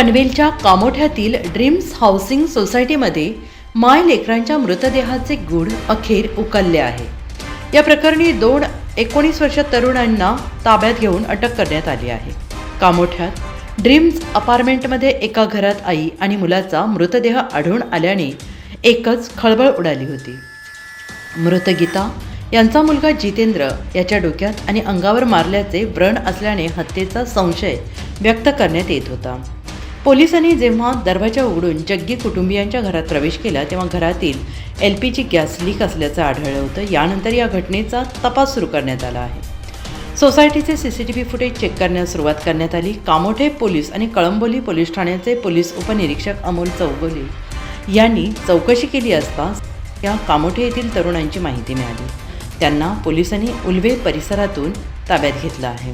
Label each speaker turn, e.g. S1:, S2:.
S1: पनवेलच्या कामोठ्यातील dreams housing सोसायटीमध्ये माय लेकरांच्या मृतदेहाचे गुढ अखेर उकलले आहे. या प्रकरणी दोन एकोणीस वर्ष तरुणांना ताब्यात घेऊन अटक करण्यात आली आहे. कामोठ्यात ड्रीम्स अपार्टमेंटमध्ये एका घरात आई आणि मुलाचा मृतदेह आढळून आल्याने एकच खळबळ उडाली होती. मृत गीता यांचा मुलगा जितेंद्र याच्या डोक्यात आणि अंगावर मारल्याचे व्रण असल्याने हत्येचा संशय व्यक्त करण्यात येत होता. पोलिसांनी जेव्हा दरवाजा उघडून जग्गी कुटुंबियांच्या घरात प्रवेश केला तेव्हा घरातील L P G gas leak असल्याचं आढळलं होतं. यानंतर या घटनेचा तपास सुरू करण्यात आला आहे. सोसायटीचे C C T V footage check करण्यास सुरुवात करण्यात आली. कामोठे पोलीस आणि कळंबोली पोलीस ठाण्याचे पोलीस उपनिरीक्षक अमोल चौगोले यांनी चौकशी केली असता या कामोठे येथील तरुणांची माहिती मिळाली. त्यांना पोलिसांनी उल्वे परिसरातून ताब्यात घेतलं आहे.